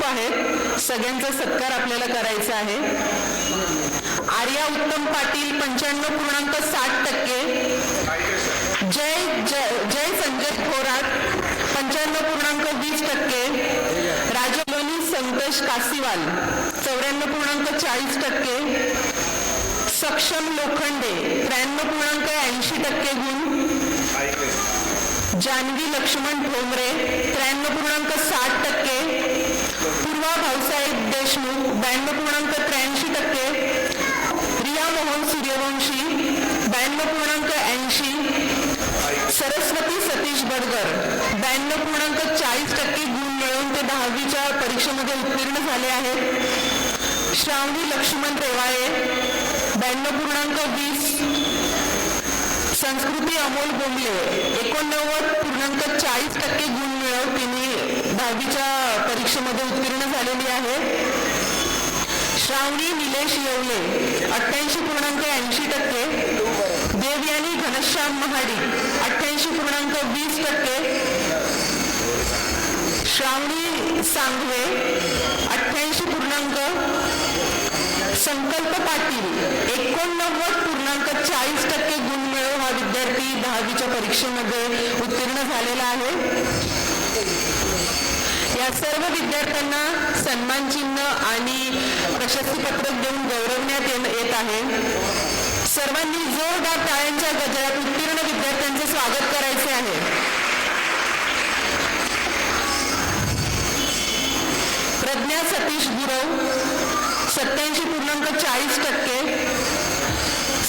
खूप आहेत सगळ्यांचा सत्कार आपल्याला करायचा आहे. आर्या उत्तम पाटील पंच्याण्णव पूर्णांक साठ टक्के. जय जय जय संजय थोरात पंच्याण्णव पूर्णांक वीस टक्के. राजलोनी संतोष कासीवाल चौऱ्याण्णव पूर्णांक चाळीस टक्के. सक्षम लोखंडे त्र्याण्णव पूर्णांक ऐंशी टक्के गुण. जानवी लक्ष्मण ठोंबरे त्र्याण्णव पूर्णांक साठ टक्के. पूर्वा भाऊसाहेब देशमुख ब्याण्णव पूर्णांक त्र्याऐंशी टक्के रिया मोहन सूर्यवंशी ब्याण्णव पूर्णांक ऐंशी सरस्वती सतीश बडगर ब्याण्णव पूर्णांक चाळीस टक्के गुण मिळवून ते दहावीच्या परीक्षेमध्ये उत्तीर्ण झाले आहेत. श्रावणी लक्ष्मण रेवाळे ब्याण्णव पूर्णांक वीस संस्कृती अमोल बोंबले एकोणनव्वद पूर्णांक चाळीस टक्के गुण मिळवून तिने दहावीच्या परीक्षेमध्ये उत्तीर्ण झालेली आहे. श्रावणी निलेश येवले अठ्ठ्याऐंशी पूर्णांक ऐंशी टक्के. देवयानी घनश्याम महाडी अठ्ठ्याऐंशी पूर्णांक वीस टक्के. श्रावणी सांगवे अठ्ठ्याऐंशी पूर्णांक संकल्प पाटील एकोणनव्वद पूर्णांक चाळीस टक्के गुण मिळव हा विद्यार्थी दहावीच्या परीक्षेमध्ये उत्तीर्ण झालेला आहे. या सर्व विद्यार्थ्यांना सन्मान चिन्ह आणि प्रशस्तीपत्रक देऊन गौरवण्यात येत आहे. सर्वांनी जोरदार टाळ्यांच्या गजरात उत्तीर्ण विद्यार्थ्यांचे स्वागत करायचे आहे. प्रज्ञा सतीश गुरव सत्याऐंशी पूर्णांक चाळीस टक्के.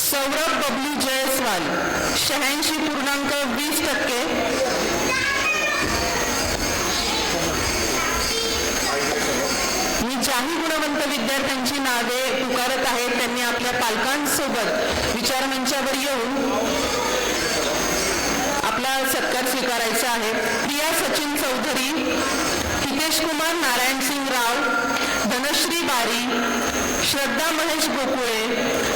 सौरभ बबलू जयस्वाल शहाऐंशी पूर्णांक वीस टक्के मी ज्याही विद्यार्थ्यांची नावे पुकारत आहेत. त्यांनी आपल्या पालकांसोबत विचारमंचावर येऊन आपला सत्कार स्वीकारायचा आहे. प्रिया सचिन चौधरी हितेश कुमार नारायण सिंग राव धनश्री बारी श्रद्धा महेश गोकुळे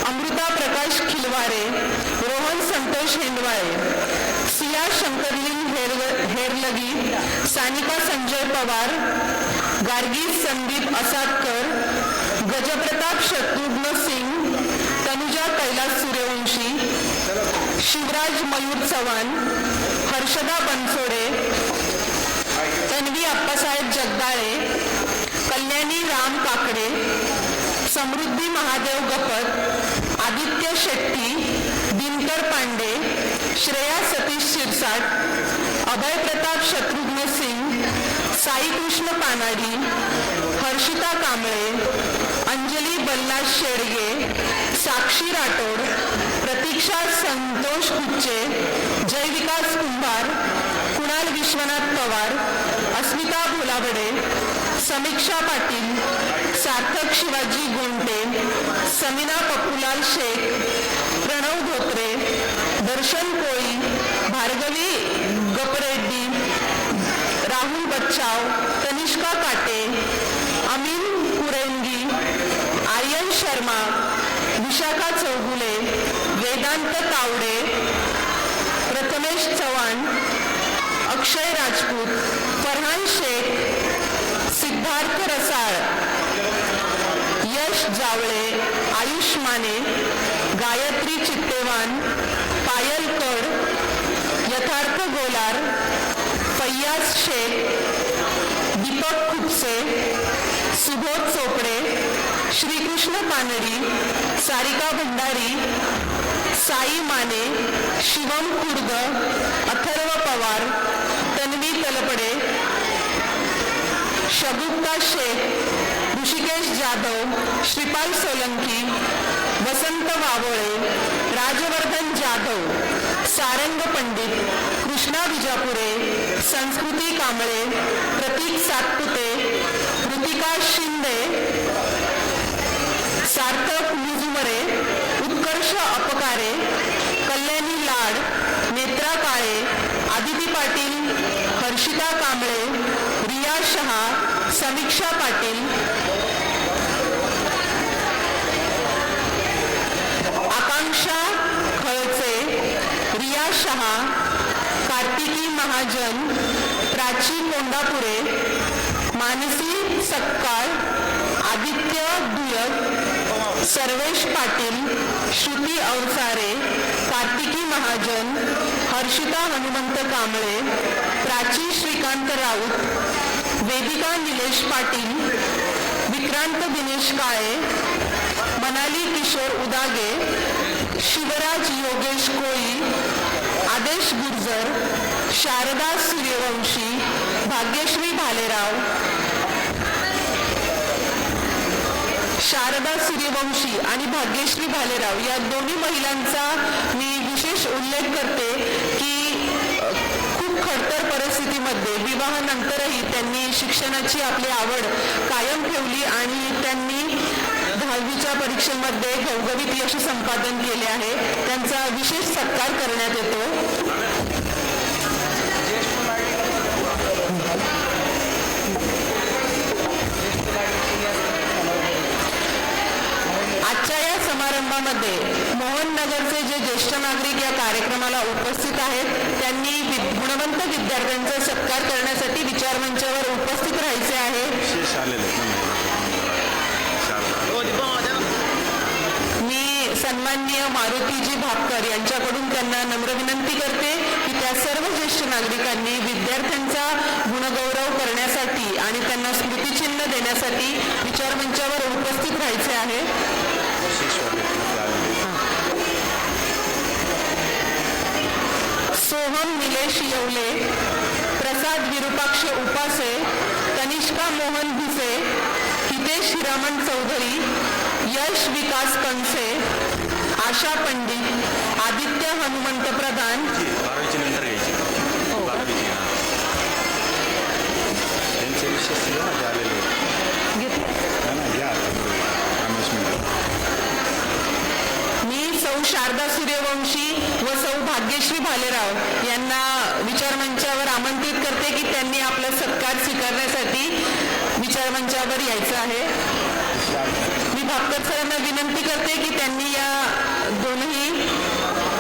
अमृता प्रकाश खिलवारे रोहन संतोष हेंडवाळे सिया शंकरलिंग हेर हेरलगी सानिका संजय पवार गार्गी संदीप असादकर गजप्रताप शत्रुघ्न सिंग तनुजा कैलास सूर्यवंशी शिवराज मयूर चव्हाण हर्षदा बनसोडे तन्वी अप्पासाहेब जगदाळे कल्याणी राम काकडे समृद्धी महादेव गपत आदित्य शेट्टी दिनकर पांडे श्रेया सतीश शिरसाट अभय प्रताप शत्रुघ्न सिंग साई कृष्ण पानाडी हर्षिता कांबळे अंजली बल्लास शेडगे साक्षी राठोड प्रतीक्षा संतोष कुच्चे जयविकास कुंभार कुणाल विश्वनाथ पवार अस्मिता भोलाबडे समीक्षा पाटील सार्थक शिवाजी गोंटे समीना पप्पूलाल शेख प्रणव धोत्रे दर्शन कोळी भार्गवी गपरेड्डी राहुल बच्चाव तनिष्का काटे अमीन कुरेंगी आर्यन शर्मा विशाखा चौगुले वेदांत तावडे प्रथमेश चव्हाण अक्षय राजपूत फरहान शेख सिद्धार्थ रसाळ यश जावळे आयुष माने गायत्री चित्तेवान पायल कड यथार्थ गोलार फैयाज शेख दीपक खुपसे सुबोध चोपडे श्रीकृष्ण कानडी सारिका भंडारी साई माने शिवम कुर्द अथर्व पवार तन्वी तलपडे शगुप्ता शेख ऋषिकेश जाधव श्रीपाल सोलंकी वसंत वावळे राजवर्धन जाधव सारंग पंडित कृष्णा विजापुरे संस्कृती कांबळे प्रतीक सातपुते कृतिका शिंदे मुजुमरे उत्कर्ष अपकारे कल्याणी लाड नेत्रा काळे आदिती पाटील हर्षिता कांबळे रिया शहा समीक्षा पाटील. आकांक्षा खळचे रिया शहा कार्तिकी महाजन प्राची कोंडापुरे मानसी सक्काळ आदित्य दुयक सर्वेश पाटील श्रुती अवसारे कार्तिकी महाजन हर्षिता हनुमंत कांबळे प्राची श्रीकांत राऊत वेदिका निलेश पाटील विक्रांत दिनेश काळे मनाली किशोर उदागे शिवराज योगेश कोळी आदेश गुर्जर शारदा सूर्यवंशी भाग्यश्री भालेराव शारदा सूर्यवंशी आणि भाग्यश्री भालेराव या दोन्ही महिलांचा मी विशेष उल्लेख करते की खूप खडतर परिस्थितीमध्ये विवाहानंतरही त्यांनी शिक्षणाची आपली आवड कायम ठेवली आणि त्यांनी दहावीच्या परीक्षेमध्ये घवघवीत यश संपादन केले आहे. त्यांचा विशेष सत्कार करण्यात येतो आजच्या या समारंभामध्ये मोहन नगरचे जे ज्येष्ठ नागरिक या कार्यक्रमाला उपस्थित आहेत त्यांनी गुणवंत विद्यार्थ्यांचा सत्कार करण्यासाठी विचारमंचावर उपस्थित राहायचे आहे. शारदा मी सन्माननीय मारुतीजी भापकर यांच्याकडून त्यांना नम्र विनंती करते की त्या सर्व ज्येष्ठ नागरिकांनी विद्यार्थ्यांचा गुणगौरव करण्यासाठी आणि त्यांना स्मृतिचिन्ह देण्यासाठी विचारमंचावर उपस्थित राहायचे आहे. आहेत ना सोहम निलेश येवले प्रसाद विरूपाक्ष उपासे तनिष्का मोहन भिसे हितेश हिरामण चौधरी यश विकास कंसे आशा पंडित आदित्य हनुमंत प्रधान नंतर घ्यायची बारावीची हां त्यांचे विशेष आहे ना ते आलेले आहेत. हा ना घ्या अनाउन्समेंट मी सौ शारदा सूर्यवंशी व सौ भाग्यश्री भालेराव यांना विचारमंचावर आमंत्रित करते की त्यांनी आपला सत्कार स्वीकारण्यासाठी विचारमंचावर यायचं आहे. मी भापकर सरांना विनंती करते की त्यांनी या दोनही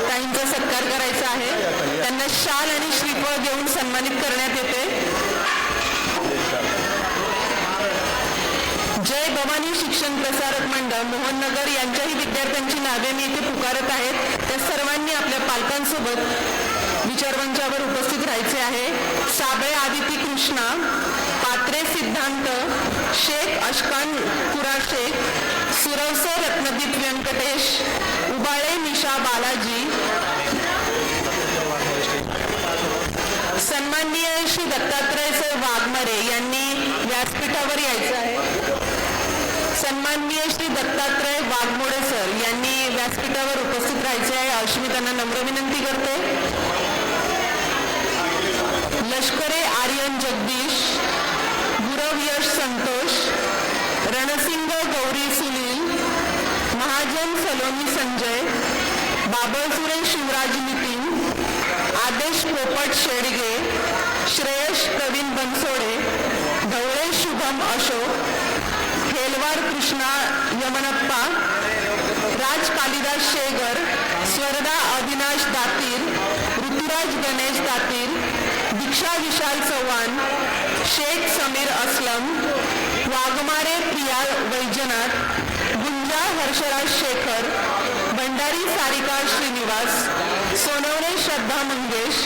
ताईंचा सत्कार करायचा आहे. त्यांना शाल आणि श्रीफळ देऊन सन्मानित करण्यात येते. जय भवानी शिक्षण प्रसारक मंडळ मोहननगर यांच्याही विद्यार्थ्यांची नावे मी इथे पुकारत आहेत. त्या सर्वांनी आपल्या पालकांसोबत विचारमंचावर उपस्थित राहायचे आहे. साबळे आदिती कृष्णा पात्रे सिद्धांत शेख अशकान कुराशेख सुरवसे रत्नदीप व्यंकटेश उबाळे निशा बालाजी सन्माननीय श्री दत्तात्रय सर वाघमरे यांनी व्यासपीठावर यायचं आहे. सन्माननीय श्री दत्तात्रय वाघमोडे सर यांनी व्यासपीठावर उपस्थित राहायचे आहे. अशी मी त्यांना नम्र विनंती करते. लष्करे आर्यन जगदीश गुरव यश संतोष रणसिंग गौरी सुनील महाजन सलोनी संजय बाबळसुरे शिवराज नितीन आदेश पोपट शेडगे श्रेयश प्रवीण बनसोडे ढवळे शुभम अशोक हेलवार कृष्णा यमनप्पा राज कालिदास शेगर स्वर्धा अविनाश दातीर ऋतुराज गणेश दातीर दीक्षा विशाल चव्हाण शेख समीर असलम वाघमारे प्रिया वैजनाथ गुंजा हर्षराज शेखर भंडारी सारिका श्रीनिवास सोनवणे श्रद्धा मंगेश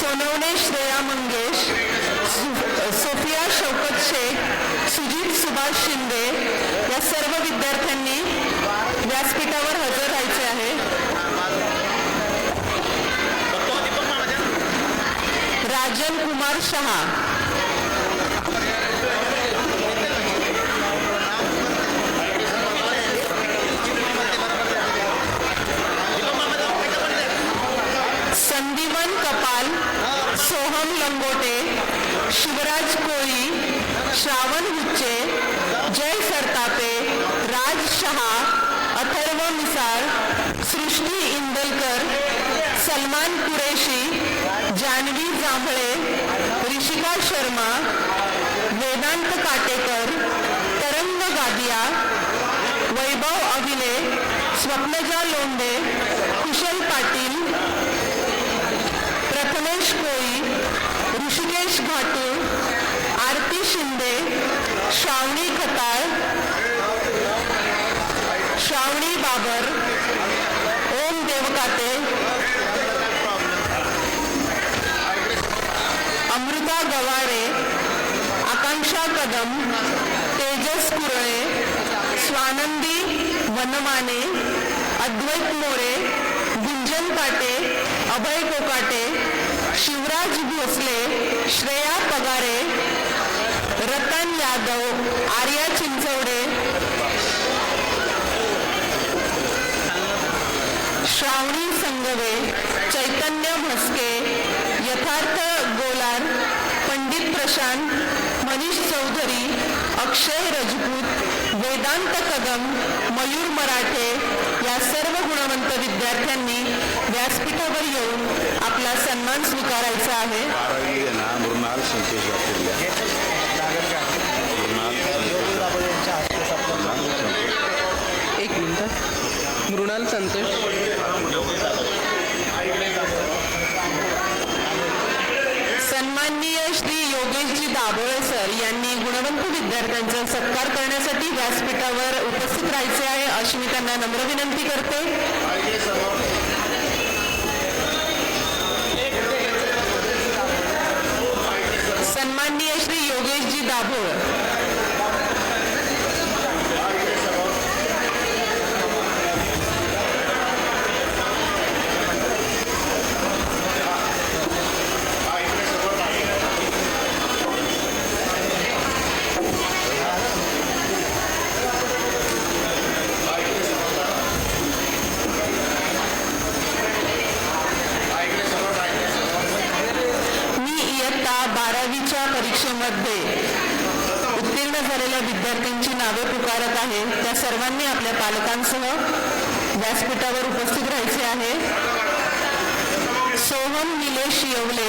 सोनवणे श्रेया मंगेश सोफिया शौकत शेख सुजित सुभाष शिंदे या सर्व विद्यार्थ्यांनी व्यासपीठावर हजर राहायचे आहे. राजन कुमार शहा. संदीवन कपाल सोहम लंगोटे शिवराज कोळी श्रावण हुच्चे जय सरतापे राज शहा अथर्व मिसाळ सृष्टी इंदलकर सलमान कुरेशी जानवी जांभळे ऋषिका शर्मा वेदांत काटेकर तरंग गादिया वैभव अभिले स्वप्नजा लोंढे कुशल पाटील प्रथमेश घाटूळ आरती शिंदे श्रावणी खताळ श्रावणी बाबर ओम देवकाते अमृता गवारे आकांक्षा कदम तेजस कुरळे स्वानंदी वनमाने अद्वैत मोरे गुंजन काटे अभय कोकाटे शिवराज भोसले श्रेया पगारे रतन यादव आर्या चिंचवडे श्रावणी संगवे चैतन्य म्हस्के यथार्थ गोलार पंडित प्रशांत मनीष चौधरी अक्षय रजपूत वेदांत कदम मयूर मराठे या सर्व गुणवंत विद्यार्थ्यांनी व्यासपीठावर येऊन आपला सन्मान स्वीकारायचा आहे. मृणाल संतोष एक मिनिट. मृणाल संतोष. सन्माननीय श्री योगेशजी दाभोळे सर यांनी गुणवंत विद्यार्थ्यांचा सत्कार करण्यासाठी व्यासपीठावर उपस्थित राहायचे आहे अशी मी त्यांना नम्र विनंती करते सन्माननीय श्री योगेशजी दाभोळ मी इयत्ता बारावीच्या परीक्षेमध्ये झालेल्या विद्यार्थ्यांची नावे पुकारत आहे. त्या सर्वांनी आपल्या पालकांसह व्यासपीठावर उपस्थित राहायचे आहे. सोहम निलेश येवले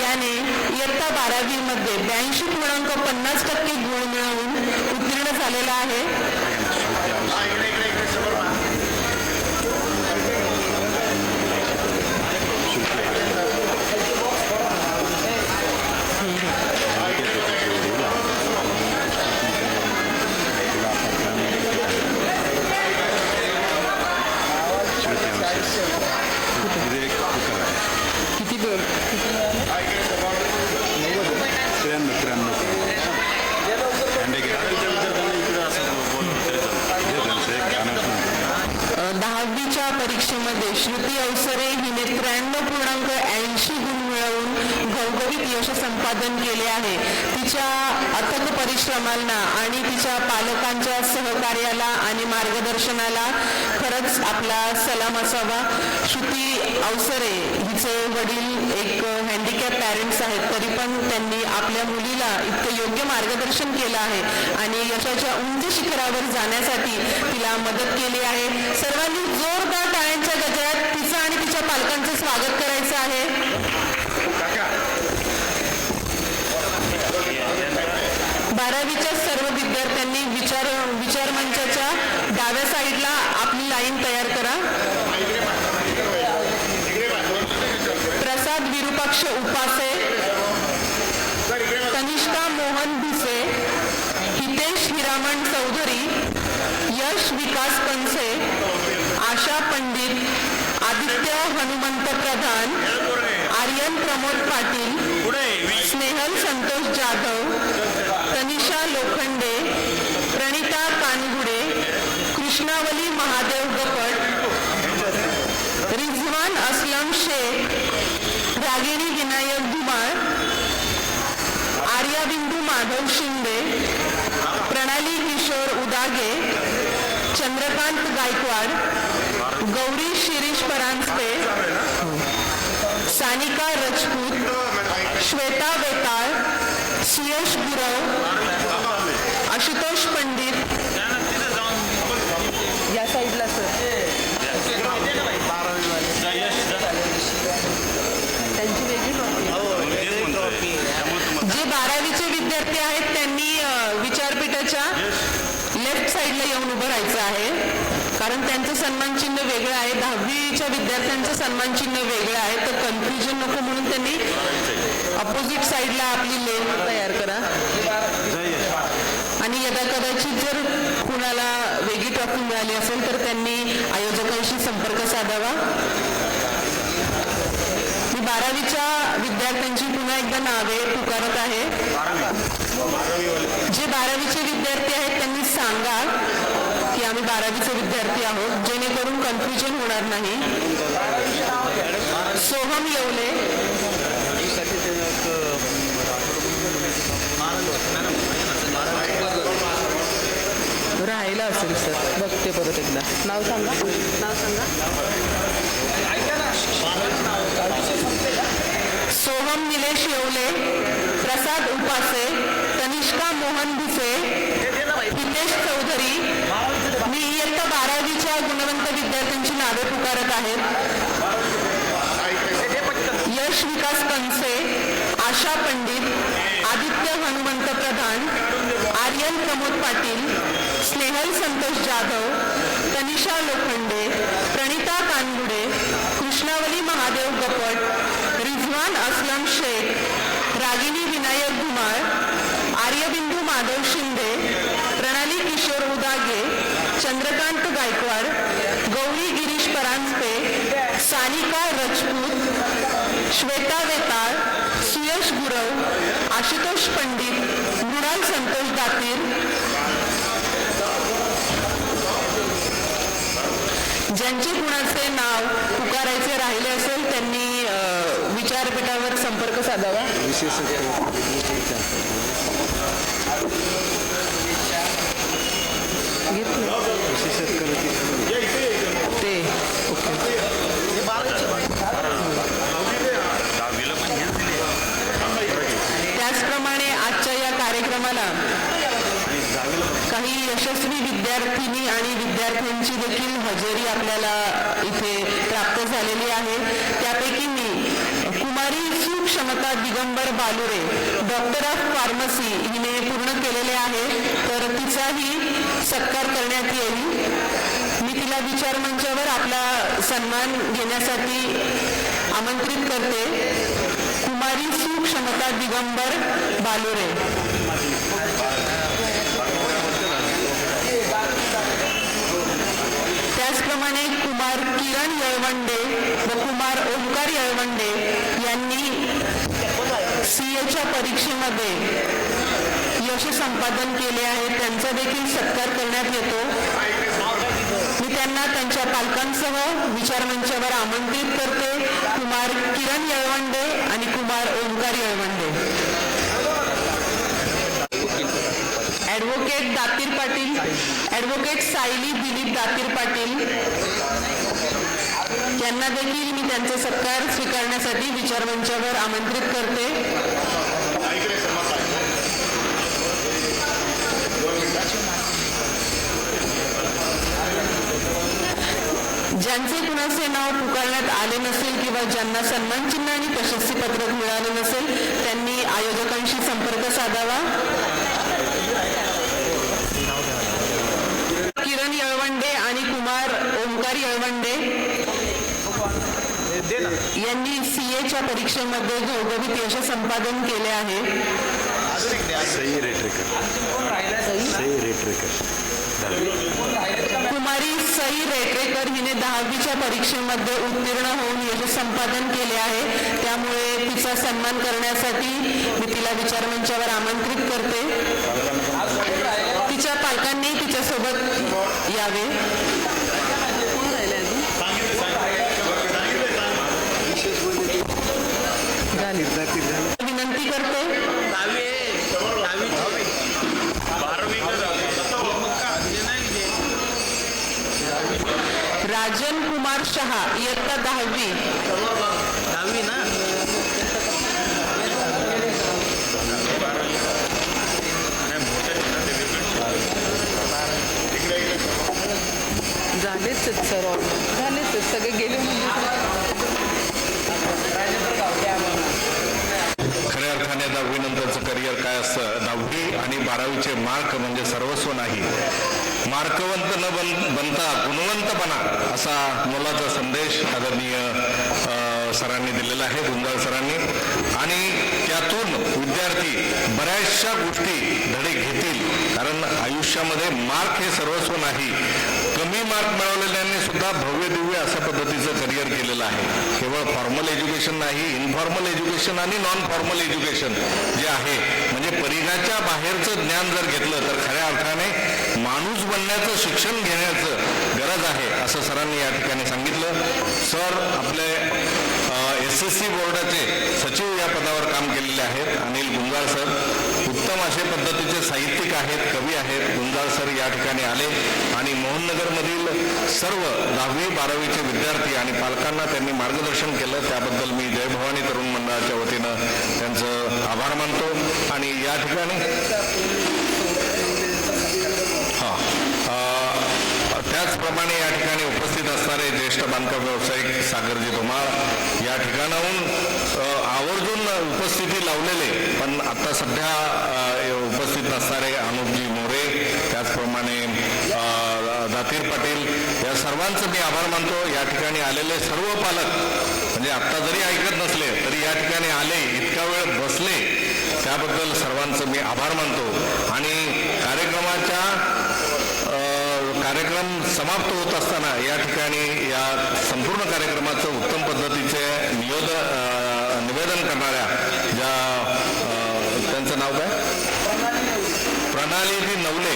याने इयत्ता बारावीमध्ये ब्याऐंशी पूर्णांक पन्नास टक्के गुण मिळवून उत्तीर्ण झालेला आहे किती दोन त्र्याण्णव त्र्याण्णव हँडे अ, दहावीच्या परीक्षेमध्ये श्रुती अवसरे हिने त्र्याण्णव पूर्णांक ऐंशी गुण मिळवून घवघवीत यश संपादन केले आहे. तिच्या अथक परिश्रमांना आणि तिच्या पालकांच्या सहकार्याला आणि मार्गदर्शनाला खरंच आपला सलाम असावा. श्रुती अवसरे हिचे वडील एक हँडिकॅप पॅरेंट्स आहेत तरी पण त्यांनी आपल्या मुलीला इतकं योग्य मार्गदर्शन केलं आहे आणि यशाच्या उंच शिखरावर जाण्यासाठी तिला मदत केली आहे. सर्वांनी जोरदार सगळ्यात तिचं आणि तिच्या पालकांचं स्वागत करायचं आहे. बारावीच्या सर्व विद्यार्थ्यांनी विचार विचार मंचाच्या डाव्या साईडला आपली लाईन तयार करा. प्रसाद विरूपाक्ष उपासे कनिष्ठा मोहन भिसे हितेश हिरामण चौधरी यश विकास पंसे आशा पंडित आदित्य हनुमंत प्रधान आर्यन प्रमोद पाटील स्नेहल संतोष जाधव तनिषा लोखंडे प्रणिता कानगुडे कृष्णावली महादेव गपट रिझवान असलम शेख रागिणी विनायक धुमाळ आर्याबिंदू माधव शिंदे प्रणाली किशोर उदागे चंद्रकांत गायकवाड गौरी शिरीष परांजपे सानिका रजपूत श्वेता वेताळ सुयश गुरव आशुतोष पंडित या साईडला सर त्यांची वेगळी नोंदणी. जे बारावीचे विद्यार्थी आहेत त्यांनी अ, विचारपीठाच्या लेफ्ट साईडला येऊन उभं राहायचं आहे कारण त्यांचं सन्मान चिन्ह वेगळं आहे दहावीच्या विद्यार्थ्यांचं सन्मान चिन्ह वेगळं आहे तर कन्फ्युजन नको म्हणून त्यांनी अपोजिट साईडला आपली लेन तयार करा. आणि यदा कदाचित जर कुणाला वेगळी ट्रॉफी मिळाली असेल तर त्यांनी आयोजकांशी संपर्क साधावा. मी बारावीच्या विद्यार्थ्यांची पुन्हा एकदा नावे पुकारत आहे. जे बारावीचे विद्यार्थी आहेत त्यांनी सांगा. आम्ही बारावीचे विद्यार्थी आहोत जेणेकरून कन्फ्युजन होणार नाही. सोहम येवले. राहिला असेल सर बघते परत एकदा. नाव सांगा. नाव सांगा. सोहम निलेश येवले प्रसाद उपासे तनिष्का मोहन भुसे हितेश चौधरी इयत्ता बारावीच्या गुणवंत विद्यार्थ्यांची नावे पुकारत आहेत. यश विकास कंसे आशा पंडित आदित्य हनुमंत प्रधान आर्यन प्रमोद पाटील स्नेहल संतोष जाधव तनिषा लोखंडे प्रणिता कानगुडे कृष्णावली महादेव गपट रिझवान असलम शेख रागिनी विनायक धुमाळ आर्यबिंदू माधव शिंदे प्रणाली किशोर उदागे चंद्रकांत गायकवाड गौरी गिरीश परांजपे सानिका रजपूत श्वेता वेताळ सुयश गुरव आशुतोष पंडित मृणाल संतोष दातीर. ज्यांचे कुणाचे नाव पुकारायचे राहिले असेल त्यांनी विचारपीठावर संपर्क साधावा. ते ओके. त्याचप्रमाणे आजच्या या कार्यक्रमाला काही यशस्वी विद्यार्थिनी आणि विद्यार्थ्यांची देखील हजेरी आपल्याला इथे प्राप्त झालेली आहे. त्यापैकी मी Kumari Sukshamta Digambar Balure doctor of pharmacy हिने पूर्ण केलेले आहे. तर तिचाही सत्कार करण्यात येईल. मी तिला विचार मंचावर आपला सन्मान घेण्यासाठी आमंत्रित करते. कुमारी सुक्षमता दिगंबर बालोरे. त्याचप्रमाणे कुमार किरण येळवंडे व कुमार ओंकार येळवंडे यांनी सीएच्या परीक्षेमध्ये यश संपादन केले आहे त्यांचा देखील सत्कार करण्यात येतो. मी त्यांना त्यांच्या पालकांसह विचारमंचावर आमंत्रित करते. कुमार किरण येळवंडे आणि कुमार ओंकार येळवंडे. ॲडव्होकेट दातीर पाटील. ॲडव्होकेट सायली दिलीप दातीर पाटील. यांना देखील मी त्यांचे सत्कार स्वीकारण्यासाठी विचारमंचावर आमंत्रित करते. ज्यांचे कुणाचे नाव पुकारण्यात आले नसेल किंवा ज्यांना सन्मान चिन्ह आणि प्रशस्ती पत्रक मिळाले नसेल त्यांनी आयोजकांशी संपर्क साधावा. किरण येळवंडे आणि कुमार ओंकार येळवंडे यांनी सीएच्या परीक्षेमध्ये घवघवीत यश संपादन केले आहे. सई रेटरेकर. सही रेटरेकर. सई रेटरेकर हिने दहावीच्या परीक्षेमध्ये उत्तीर्ण होऊन यश संपादन केले आहे. त्यामुळे तिचा सन्मान करण्यासाठी मी तिला विचारमंचावर आमंत्रित करते. तिच्या पालकांनी तिच्यासोबत यावे कोण राहिले अजून झाली विनंती करते राजन कुमार शहा इयत्ता दहावी. दहावी ना? झालेच आहेत सर ऑलमोस्ट झालेच आहेत सगळे गेले म्हणजे. खऱ्या अर्थाने दहावी नंतरचं करिअर काय असतं? दहावी आणि बारावीचे मार्क म्हणजे सर्वस्व नाही. मार्कवंत न बन बनता गुणवंतपणा असा मोलाचा संदेश आदरणीय सरांनी दिलेला आहे गुंजाळ सरांनी. आणि त्यातून विद्यार्थी बऱ्याचशा गोष्टी धडे घेतील. कारण आयुष्यामध्ये मार्क हे सर्वस्व नाही. कमी मार्क मिळवलेल्यांनी सुद्धा भव्य दिव्य अशा पद्धतीचं करिअर केलेलं आहे. केवळ फॉर्मल एज्युकेशन नाही इनफॉर्मल एज्युकेशन आणि नॉन फॉर्मल एज्युकेशन जे आहे. म्हणजे परिघाच्या बाहेरचं ज्ञान जर घेतलं तर खऱ्या अर्थाने माणूस बनण्याचं शिक्षण घेण्याचं गरज आहे असं सरांनी या ठिकाणी सांगितलं. सर आपले एस एस सी बोर्डाचे सचिव या पदावर काम केलेले आहेत अनिल गुंजाळ सर. उत्तम असे पद्धतीचे साहित्यिक आहेत कवी आहेत. गुंजाळ सर या ठिकाणी आले आणि मोहननगरमधील सर्व दहावी बारावीचे विद्यार्थी आणि पालकांना त्यांनी मार्गदर्शन केलं. त्याबद्दल मी जय भवानी तरुण मंडळाच्या वतीनं त्यांचं आभार मानतो. आणि या ठिकाणी हां अ, त्याचप्रमाणे या ठिकाणी उपस्थित असणारे ज्येष्ठ बांधकाम व्यावसायिक सागरजी धुमाळ या ठिकाणाहून आवर्जून उपस्थिती लावलेले पण आता सध्या उपस्थित नसणारे अनुपजी मोरे त्याचप्रमाणे दातीर पाटील या सर्वांचं मी आभार मानतो. या ठिकाणी आलेले सर्व पालक म्हणजे आत्ता जरी ऐकत नसले तरी या ठिकाणी आले इतका वेळ बसले त्याबद्दल सर्वांचं मी आभार मानतो आणि कार्यक्रमाच्या अ, कार्यक्रम समाप्त होत असताना या ठिकाणी या संपूर्ण कार्यक्रमाचं उत्तम पद्धतीचे नियोद निवेदन करणाऱ्या ज्या त्यांचं नाव काय? प्रणालीजी नवले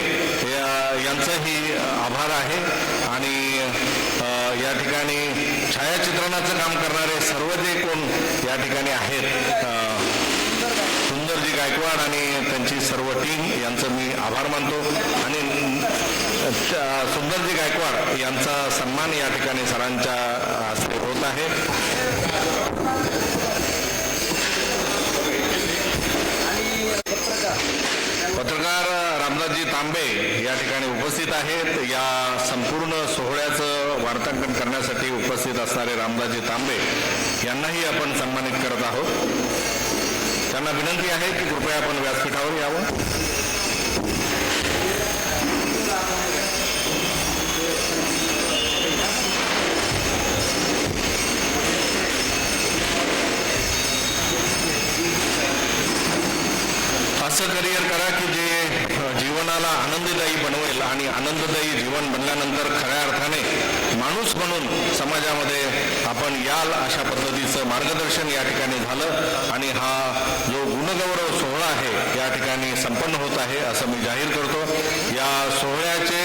या- यांचंही आभार आहे. आणि या ठिकाणी छायाचित्रणाचं काम करणारे सर्व जे कोण या ठिकाणी आहेत सुंदरजी गायकवाड आणि त्यांची सर्व टीम यांचं मी आभार मानतो. आणि सुंदरजी गायकवाड यांचा सन्मान या ठिकाणी सरांच्या हस्ते होत आहे. पत्रकार रामदासजी तांबे या ठिकाणी उपस्थित आहेत. या संपूर्ण सोहळ्याचं वार्तांकन करण्यासाठी उपस्थित असणारे रामदासजी तांबे यांनाही आपण सन्मानित करत आहोत. त्यांना विनंती आहे की कृपया आपण व्यासपीठावर यावं. असं करिअर करा की जे जीवनाला आनंददायी बनवेल आणि आनंददायी जीवन बनल्यानंतर खऱ्या अर्थाने माणूस म्हणून समाजामध्ये आपण याल अशा पद्धतीचं मार्गदर्शन या ठिकाणी झालं. आणि हा जो गुणगौरव सोहळा आहे या ठिकाणी संपन्न होत आहे असं मी जाहीर करतो. या सोहळ्याचे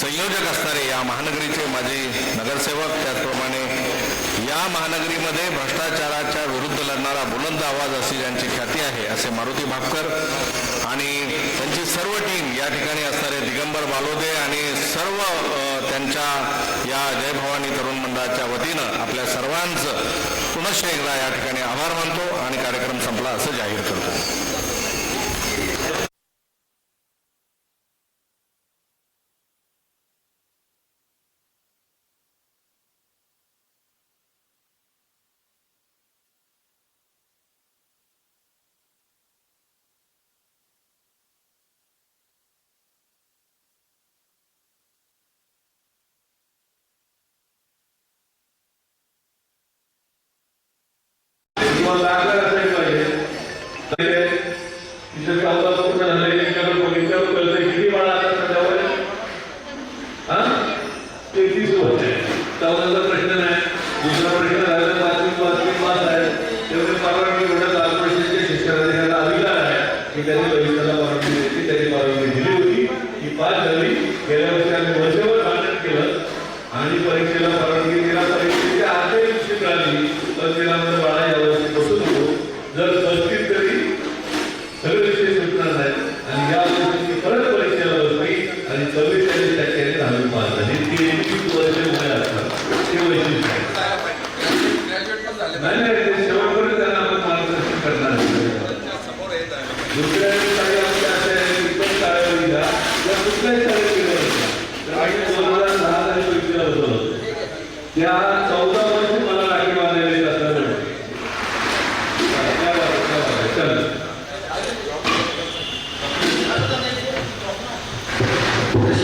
संयोजक असणारे या महानगरीचे माझे नगरसेवक त्याचप्रमाणे या महानगरीमध्ये भ्रष्टाचाराच्या विरुद्ध लढणारा बुलंद आवाज अशी ज्यांची ख्याती आहे असे मारुती भापकर आणि त्यांची सर्व टीम या ठिकाणी असणारे दिगंबर बालोदे आणि सर्व त्यांच्या या जय भवानी तरुण मंडळाच्या वतीनं आपल्या सर्वांचं पुनश्च एकदा या ठिकाणी आभार मानतो आणि कार्यक्रम संपला असं जाहीर करतो.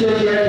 ছেলেকে